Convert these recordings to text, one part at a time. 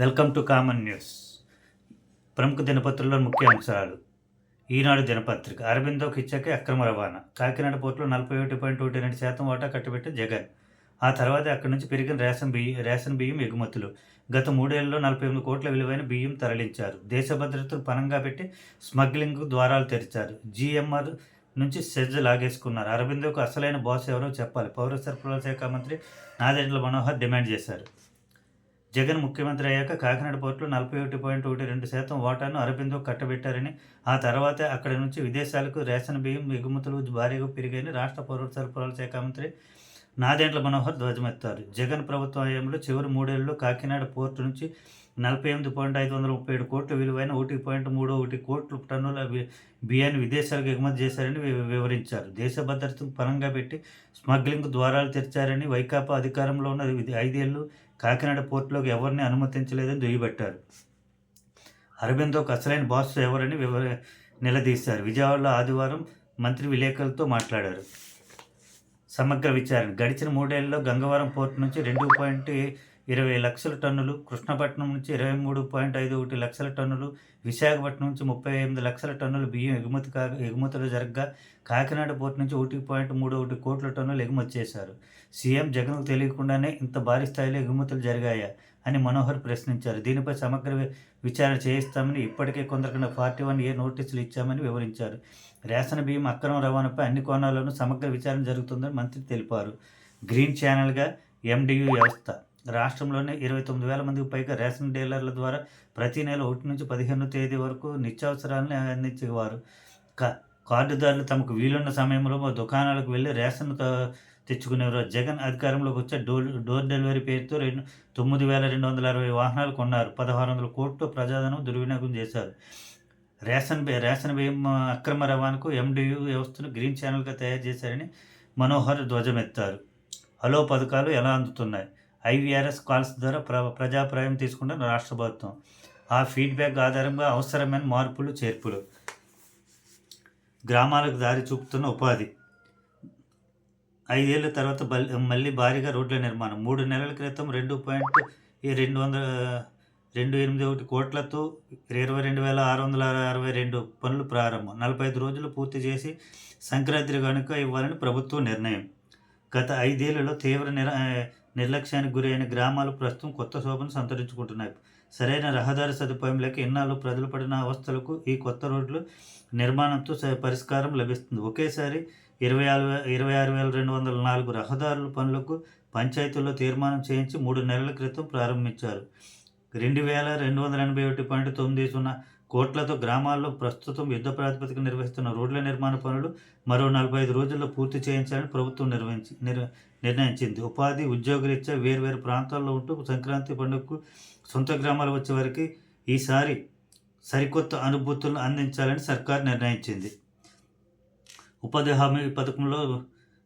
Welcome to common news. ప్రముఖ దినపత్రుల్లో ముఖ్య అంశాలు. ఈనాడు దినపత్రిక. అరబిందోకి ఇచ్చాకే అక్రమ రవాణా. కాకినాడ పోర్టులో నలభై ఒకటి పాయింట్ ఒకటి రెండు శాతం వాటా కట్టబెట్టిన జగన్. ఆ తర్వాత అక్కడి నుంచి పెరిగిన రేషన్ బియ్యం రేషన్ బియ్యం ఎగుమతులు. గత మూడేళ్ళలో నలభై ఎనిమిది కోట్ల విలువైన బియ్యం తరలించారు. దేశ భద్రతను పనంగా పెట్టి స్మగ్లింగ్ ద్వారాలు తెరిచారు. జీఎంఆర్ నుంచి సెజ్ లాగేసుకున్నారు. అరబిందోకు అసలైన బాస్ ఎవరో చెప్పాలి. పౌర సరఫరాల శాఖ మంత్రి నాదెండ్ల మనోహర్ డిమాండ్ చేశారు. జగన్ ముఖ్యమంత్రి అయ్యాక కాకినాడ పోర్టులో నలభై ఒకటి పాయింట్ ఒకటి రెండు శాతం వాటాను అరబిందో కట్టబెట్టారని ఆ తర్వాతే అక్కడి నుంచి విదేశాలకు రేషన్ బియ్యం ఎగుమతులు భారీగా పెరిగాయని రాష్ట్ర పౌర సరఫరాల శాఖ మంత్రి నాదేండ్ల మనోహర్ ధ్వజమెత్తారు. జగన్ ప్రభుత్వ హయాంలో చివరి మూడేళ్ళలో కాకినాడ పోర్టు నుంచి నలభై ఎనిమిది పాయింట్ ఐదు వందల ముప్పై ఏడు కోట్ల విలువైన ఒకటి పాయింట్ మూడు ఒకటి కోట్ల టన్నుల బియ్యాన్ని విదేశాలకు ఎగుమతి చేశారని వివరించారు. దేశ భద్రతను పరంగా పెట్టి స్మగ్లింగ్ ద్వారాలు తెరిచారని వైకాపా అధికారంలో ఉన్న ఐదేళ్ళు కాకినాడ పోర్టులోకి ఎవరిని అనుమతించలేదని దుయ్యబట్టారు. అరబిందోకు అసలైన బాస్ ఎవరని వివర నిలదీశారు. విజయవాడలో ఆదివారం మంత్రి విలేకరులతో మాట్లాడారు. సమగ్ర విచారణ. గడిచిన మూడేళ్ళలో గంగవరం పోర్టు నుంచి రెండు పాయింట్ ఇరవై లక్షల టన్నులు కృష్ణపట్నం నుంచి ఇరవై మూడు పాయింట్ ఐదు ఒకటి లక్షల టన్నులు విశాఖపట్నం నుంచి ముప్పై ఎనిమిది లక్షల టన్నులు బియ్యం ఎగుమతి కా ఎగుమతులు జరగగా కాకినాడ పోర్టు నుంచి ఒకటి పాయింట్ మూడు ఒకటి కోట్ల టన్నులు ఎగుమతి చేశారు. సీఎం జగన్కు తెలియకుండానే ఇంత భారీ స్థాయిలో ఎగుమతులు జరిగాయా అని మనోహర్ ప్రశ్నించారు. దీనిపై సమగ్ర విచారణ చేయిస్తామని ఇప్పటికే కొందరికి ఫార్టీ వన్ ఏ నోటీసులు ఇచ్చామని వివరించారు. రేషన్ బియ్యం అక్రమ రవాణాపై అన్ని కోణాల్లోనూ సమగ్ర విచారణ జరుగుతుందని మంత్రి తెలిపారు. గ్రీన్ ఛానల్గా ఎండియు వ్యవస్థ రాష్ట్రంలోనే ఇరవై తొమ్మిది వేల మందికి పైగా రేషన్ డీలర్ల ద్వారా ప్రతి నెల ఒకటి నుంచి పదిహేను తేదీ వరకు నిత్యావసరాలను అందించేవారు. కా కార్డుదారులు తమకు వీలున్న సమయంలో మా దుకాణాలకు వెళ్ళి రేషన్ తెచ్చుకునేవారు. జగన్ అధికారంలోకి వచ్చే డోర్ డోర్ డెలివరీ పేరుతో రెండు తొమ్మిది వేల రెండు వందల అరవై వాహనాలు కొన్నారు. పదహారు వందల కోట్లు ప్రజాధనం దుర్వినియోగం చేశారు. రేషన్ రేషన్ బియ్యం అక్రమ రవాణాకు ఎండియు వ్యవస్థను గ్రీన్ ఛానల్గా తయారు చేశారని మనోహర్ ధ్వజమెత్తారు. హలో పథకాలు ఎలా అందుతున్నాయి? ఐవీఆర్ఎస్ కాల్స్ ద్వారా ప్ర ప్రజాప్రాయం తీసుకున్న రాష్ట్ర ప్రభుత్వం. ఆ ఫీడ్బ్యాక్ ఆధారంగా అవసరమైన మార్పులు చేర్పులు. గ్రామాలకు దారి చూపుతున్న ఉపాధి. ఐదేళ్ళ తర్వాత బల్- మళ్ళీ భారీగా రోడ్ల నిర్మాణం. మూడు నెలల క్రితం రెండు పాయింట్ ఈ రెండు వందల రెండు ఎనిమిది ఒకటి కోట్లతో ఇరవై రెండు వేల ఆరు వందల అరవై రెండు పనులు ప్రారంభం. నలభై ఐదు రోజులు పూర్తి చేసి సంక్రాంతి కనుక ఇవ్వాలని ప్రభుత్వం నిర్ణయం. గత ఐదేళ్ళలో తీవ్ర నిర నిర్లక్ష్యానికి గురైన గ్రామాలు ప్రస్తుతం కొత్త శోభను సంతరించుకుంటున్నాయి. సరైన రహదారి సదుపాయం లేక ఇన్నాళ్ళు ప్రజలు పడిన అవస్థలకు ఈ కొత్త రోడ్లు నిర్మాణంతో స- పరిష్కారం లభిస్తుంది. ఒకేసారి ఇరవై ఆరు ఇరవై ఆరు వేల రెండు వందల నాలుగు రహదారుల పనులకు పంచాయతీల్లో తీర్మానం చేయించి మూడు నెలల క్రితం ప్రారంభించారు. రెండు వేల రెండు వందల ఎనభై ఒకటి పాయింట్ తొమ్మిది సున్నా కోట్లతో గ్రామాల్లో ప్రస్తుతం యుద్ధ ప్రాతిపదిక నిర్వహిస్తున్న రోడ్ల నిర్మాణ పనులు మరో నలభై ఐదు రోజుల్లో పూర్తి చేయించాలని ప్రభుత్వం నిర్వహించి నిర్ నిర్ణయించింది. ఉపాధి ఉద్యోగరీత్యా వేర్వేరు ప్రాంతాల్లో ఉంటూ సంక్రాంతి పండుగకు సొంత గ్రామాలు వచ్చే వరకు ఈసారి సరికొత్త అనుభూతులను అందించాలని సర్కార్ నిర్ణయించింది. ఉపాధి హామీ పథకంలో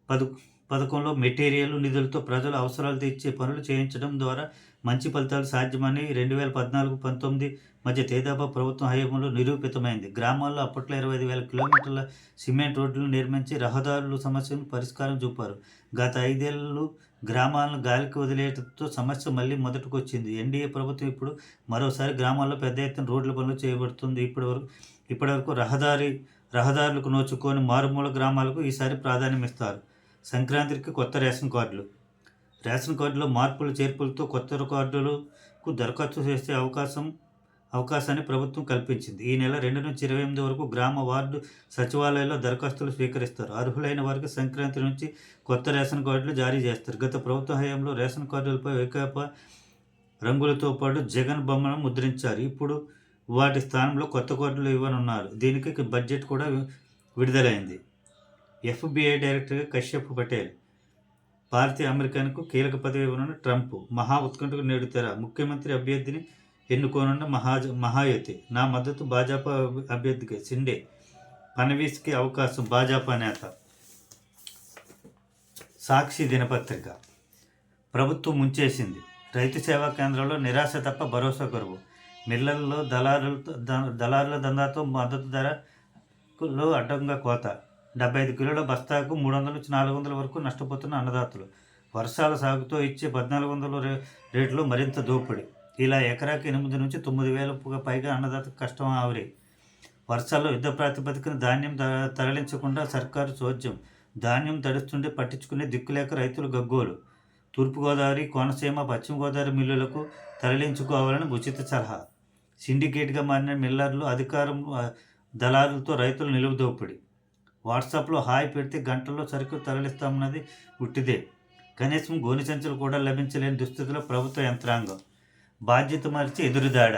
పథ పథకంలో మెటీరియల్ నిధులతో ప్రజల అవసరాలు తీర్చే పనులు చేయించడం ద్వారా మంచి ఫలితాలు సాధ్యమని రెండు వేల పద్నాలుగు పంతొమ్మిది మధ్య తేదాపా ప్రభుత్వం హయాంలో నిరూపితమైంది. గ్రామాల్లో అప్పట్లో ఇరవై ఐదు వేల కిలోమీటర్ల సిమెంట్ రోడ్లు నిర్మించి రహదారుల సమస్యను పరిష్కారం చూపారు. గత ఐదేళ్ళు గ్రామాలను గాలికి వదిలేయడంతో సమస్య మళ్ళీ మొదటకు వచ్చింది ఎన్డీఏ ప్రభుత్వం ఇప్పుడు మరోసారి గ్రామాల్లో పెద్ద ఎత్తున రోడ్ల పనులు చేయబడుతుంది. ఇప్పటివరకు ఇప్పటివరకు రహదారి రహదారులకు నోచుకొని మారుమూల గ్రామాలకు ఈసారి ప్రాధాన్యం ఇస్తారు సంక్రాంతికి కొత్త రేషన్ కార్డులు. రేషన్ కార్డులో మార్పులు చేర్పులతో కొత్త కార్డులకు దరఖాస్తు చేసే అవకాశం అవకాశాన్ని ప్రభుత్వం కల్పించింది. ఈ నెల రెండు నుంచి ఇరవై ఎనిమిది వరకు గ్రామ వార్డు సచివాలయాల్లో దరఖాస్తులు స్వీకరిస్తారు. అర్హులైన వారికి సంక్రాంతి నుంచి కొత్త రేషన్ కార్డులు జారీ చేస్తారు. గత ప్రభుత్వ హయాంలో రేషన్ కార్డులపై వికాప రంగులతో పాటు జగన్ బొమ్మను ముద్రించారు. ఇప్పుడు వాటి స్థానంలో కొత్త కార్డులు ఇవ్వనున్నారు. దీనికి బడ్జెట్ కూడా విడుదలైంది. ఎఫ్బిఐ డైరెక్టర్గా కశ్యప్ పటేల్ భారతీయ అమెరికాకు కీలక పదవి ఇవ్వనున్న ట్రంప్ మహా ఉత్కంఠకు నేడు తెర. ముఖ్యమంత్రి అభ్యర్థిని ఎన్నుకోనున్న మహాజ మహాయుతి నా మద్దతు భాజపా అభ్యర్థికి సిండే. ఫనవీస్కి అవకాశం భాజపా నేత. సాక్షి దినపత్రిక. ప్రభుత్వం ముంచేసింది. రైతు సేవా కేంద్రంలో నిరాశ తప్ప భరోసా కొరవు. మిల్లల్లో దళారులతో దళారుల దందాతో మద్దతు ధరలో అడ్డంగా కోత. డెబ్బై ఐదు కిలోల బస్తాకు మూడు వందల నుంచి నాలుగు వందల వరకు నష్టపోతున్న అన్నదాతలు. వర్షాల సాగుతో ఇచ్చే పద్నాలుగు వందల రే రేట్లు మరింత దోపిడీ. ఇలా ఎకరాకి ఎనిమిది నుంచి తొమ్మిది వేలకు పైగా అన్నదాత కష్టం ఆవిరి. వర్షాల్లో యుద్ధ ప్రాతిపదికన ధాన్యం తరలించకుండా సర్కారు చోద్యం ధాన్యం తడుస్తుంటే పట్టించుకునే దిక్కులేక రైతులు గగ్గోలు. తూర్పుగోదావరి కోనసీమ పశ్చిమ గోదావరి మిల్లులకు తరలించుకోవాలని ఉచిత సలహా. సిండికేట్గా మారిన మిల్లర్లు అధికారం దళారులతో రైతులు నిలువ దోపిడి. వాట్సాప్లో హాయ్ పెడితే గంటల్లో సరుకు తరలిస్తామన్నది ఉట్టిదే. కనీసం గోని సంచులు కూడా లభించలేని దుస్థితిలో ప్రభుత్వ యంత్రాంగం బాధ్యత మరిచి ఎదురుదాడ?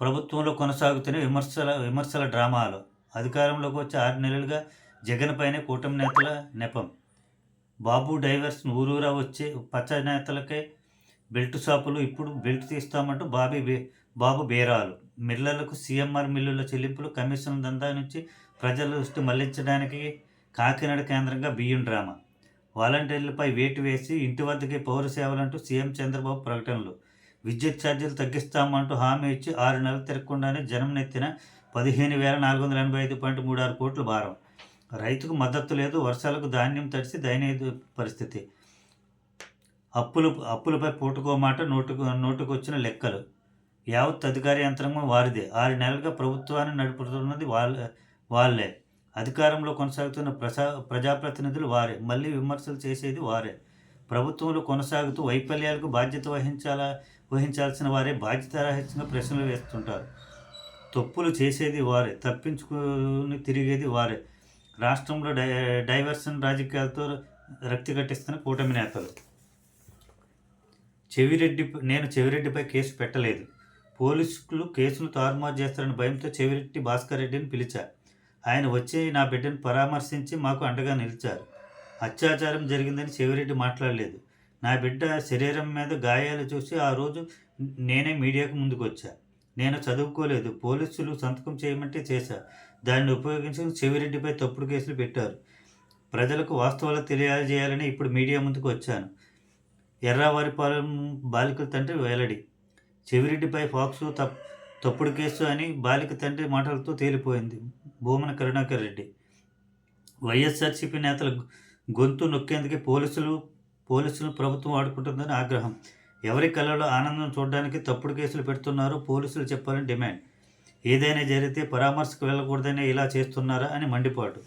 ప్రభుత్వంలో కొనసాగుతున్న విమర్శల విమర్శల డ్రామాలు. అధికారంలోకి వచ్చి ఆరు నెలలుగా జగన్ పైన కూటమి నేతల నెపం. బాబు డైవర్స్ ఊరూరా వచ్చే పచ్చ నేతలకే బెల్ట్ షాపులు ఇప్పుడు బెల్ట్ తీస్తామంటూ బాబీ బాబు బేరాలు. మిల్లర్లకు సీఎంఆర్ మిల్లుల చెల్లింపులు కమిషన్ దందా నుంచి ప్రజల దృష్టి మళ్ళించడానికి కాకినాడ కేంద్రంగా బియ్యం డ్రామా. వాలంటీర్లపై వేటు వేసి ఇంటి వద్దకే పౌర సేవలంటూ సీఎం చంద్రబాబు ప్రకటనలు. విద్యుత్ ఛార్జీలు తగ్గిస్తామంటూ హామీ ఇచ్చి ఆరు నెలలు తిరగకుండానే జనం నెత్తిన పదిహేను వేల నాలుగు వందల ఎనభై ఐదు పాయింట్ మూడు ఆరు కోట్ల భారం. రైతుకు మద్దతు లేదు వర్షాలకు ధాన్యం తడిసి దయనీయ పరిస్థితి. అప్పులు అప్పులపై పూటుకోమాట నోటుకు నోటుకొచ్చిన లెక్కలు. యావత్ అధికార యంత్రాంగం వారిదే. ఆరు నెలలుగా ప్రభుత్వాన్ని నడుపుతున్నది వాళ్ళ వాళ్ళే అధికారంలో కొనసాగుతున్న ప్రజా ప్రజాప్రతినిధులు వారే. మళ్ళీ విమర్శలు చేసేది వారే. ప్రభుత్వంలో కొనసాగుతూ వైఫల్యాలకు బాధ్యత వహించాలా వహించాల్సిన వారే బాధ్యతారహితంగా ప్రశ్నలు వేస్తుంటారు. తప్పులు చేసేది వారే. తప్పించుకుని తిరిగేది వారే. రాష్ట్రంలో డై డైవర్షన్ రాజకీయాలతో రక్తి కట్టిస్తున్న కూటమి నేతలు. చెవిరెడ్డి నేను చెవిరెడ్డిపై కేసు పెట్టలేదు. పోలీసులు కేసును తారుమారు చేస్తారని భయంతో చెవిరెడ్డి భాస్కర్ రెడ్డిని పిలిచారు ఆయన వచ్చి నా బిడ్డను పరామర్శించి మాకు అండగా నిలిచారు. అత్యాచారం జరిగిందని చెవిరెడ్డి మాట్లాడలేదు. నా బిడ్డ శరీరం మీద గాయాలు చూసి ఆ రోజు నేనే మీడియాకు ముందుకు వచ్చా నేను చదువుకోలేదు. పోలీసులు సంతకం చేయమంటే చేశా. దాన్ని ఉపయోగించి చెవిరెడ్డిపై తప్పుడు కేసులు పెట్టారు. ప్రజలకు వాస్తవాలు తెలియజేయాలని ఇప్పుడు మీడియా ముందుకు వచ్చాను ఎర్రావారిపాలెం బాలికల తండ్రి వేలడి. చెవిరెడ్డిపై ఫాక్సు తప్పుడు కేసు అని బాలిక తండ్రి మాటలతో తేలిపోయింది. భూమన కరుణాకర్ రెడ్డి. వైఎస్ఆర్సీపీ నేతల గొంతు నొక్కేందుకే పోలీసులు పోలీసులు ప్రభుత్వం వాడుకుంటుందని ఆగ్రహం. ఎవరి కళ్ళలో ఆనందం చూడడానికి తప్పుడు కేసులు పెడుతున్నారో పోలీసులు చెప్పాలని డిమాండ్. ఏదైనా జరిగితే పరామర్శకు వెళ్ళకూడదనే ఇలా చేస్తున్నారా అని మండిపాటు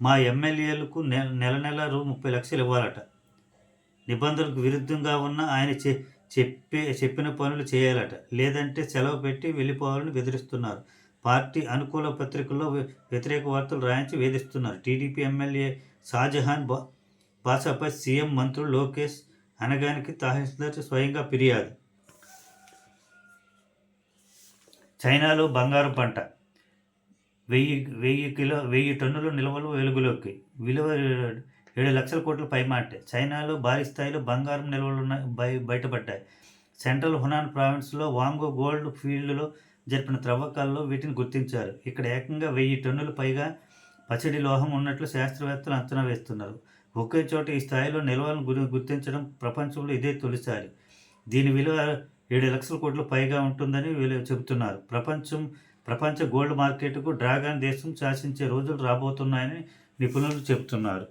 మా ఎమ్మెల్యేలకు నెల నెల నెల రూ ముప్పై లక్షలు ఇవ్వాలట. నిబంధనలకు విరుద్ధంగా ఉన్న ఆయన చె చెప్పే చెప్పిన పనులు చేయాలట. లేదంటే సెలవు పెట్టి వెళ్ళిపోవాలని బెదిరిస్తున్నారు. పార్టీ అనుకూల పత్రికల్లో వ్యతిరేక వార్తలు రాయించి వేధిస్తున్నారు. టీడీపీ ఎమ్మెల్యే షాజహాన్ బా భాషపై సీఎం మంత్రులు లోకేష్ అనగానికి తహసీల్దార్ స్వయంగా ఫిర్యాదు. చైనాలో బంగారు పంట వెయ్యి వెయ్యి కిలో వెయ్యి టన్నుల నిల్వలు వెలుగులోకి. విలువ ఏడు లక్షల కోట్ల పైమాటే. చైనాలో భారీ స్థాయిలో బంగారం నిల్వలు బయ బయటపడ్డాయి. సెంట్రల్ హునాన్ ప్రావిన్స్లో వాంగో గోల్డ్ ఫీల్డ్లో జరిపిన త్రవ్వకాల్లో వీటిని గుర్తించారు. ఇక్కడ ఏకంగా వెయ్యి టన్నులు పైగా పచ్చడి లోహం ఉన్నట్లు శాస్త్రవేత్తలు అంచనా వేస్తున్నారు. ఒకే చోట ఈ స్థాయిలో నిల్వలను గుర్తించడం ప్రపంచంలో ఇదే తొలిసారి. దీని విలువ ఏడు లక్షల కోట్ల పైగా ఉంటుందని వీళ్ళు చెబుతున్నారు. ప్రపంచం ప్రపంచ గోల్డ్ మార్కెట్కు డ్రాగన్ దేశం శాసించే రోజులు రాబోతున్నాయని నిపుణులు చెబుతున్నారు.